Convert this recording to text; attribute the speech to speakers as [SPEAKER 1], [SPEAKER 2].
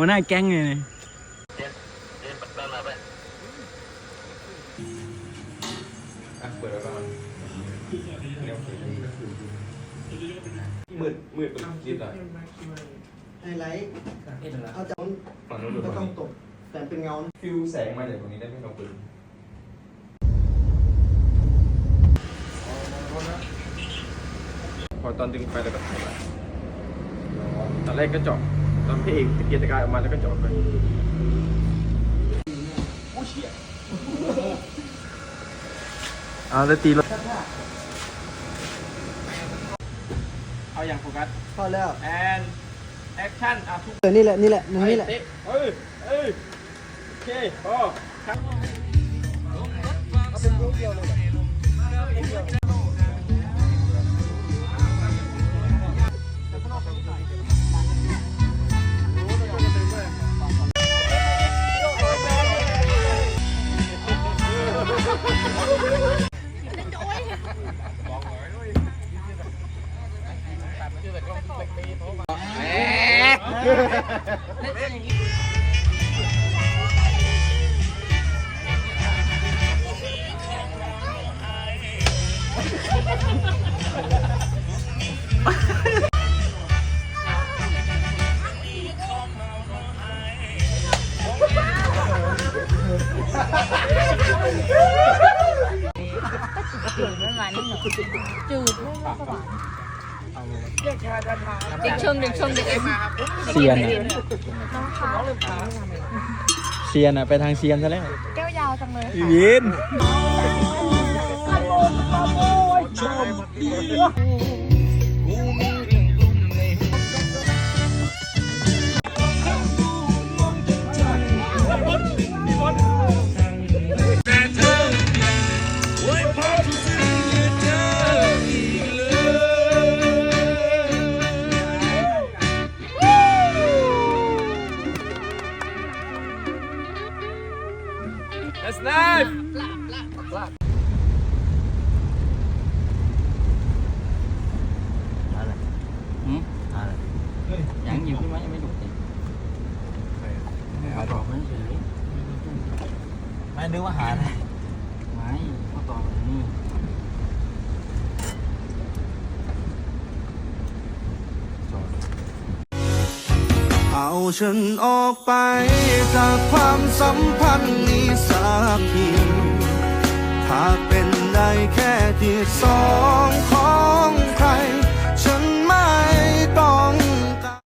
[SPEAKER 1] หัวหน้าแก๊งเลยเนี่ย
[SPEAKER 2] อะเปิดไว้ก่อนมืดมืดเป็นคิดอะไร
[SPEAKER 3] ไฮไลท์เอาจากนั้น
[SPEAKER 2] ฝั่งนู้นหรือ
[SPEAKER 3] ก็
[SPEAKER 2] ฝั่
[SPEAKER 3] ต้องง
[SPEAKER 2] นี้
[SPEAKER 3] ตก แต่เป็นเงา
[SPEAKER 2] ฟิวแสงมาจากตรงนี้ได้ไหมลองปืนพอตอนดึงไปแล้วก็ถ่ายไปตอนแรกก็เจาะ ตอนพี่เอกตะเกียกตะกายออกมาแล้วก็เจาะไปเอาแล้วตีรถเอาอย่างโฟกัส
[SPEAKER 3] พอแล้ว
[SPEAKER 2] แอนแอคชั่นอะทุก
[SPEAKER 3] เออนี่แหละนี่แหละนี่แหละ
[SPEAKER 2] เตเอ้ยเอ้ยโอเคพอครับ
[SPEAKER 4] จืดไม่หวานจืดไม่หวาน เด็กชมเด็กชมเด็กเอ็มมาครับ
[SPEAKER 1] เซียนอะเซียนอะไปทางเซียนซะแล้ว
[SPEAKER 4] แก้วยาวจังเลย
[SPEAKER 1] พี่วิน
[SPEAKER 2] That's nice
[SPEAKER 1] อะไรหืมอะไรยังอยู่ เอาฉันออ
[SPEAKER 5] กไป จากความสัมพันธ์นี้สักทีหากเป็นได้แค่ที่สองคร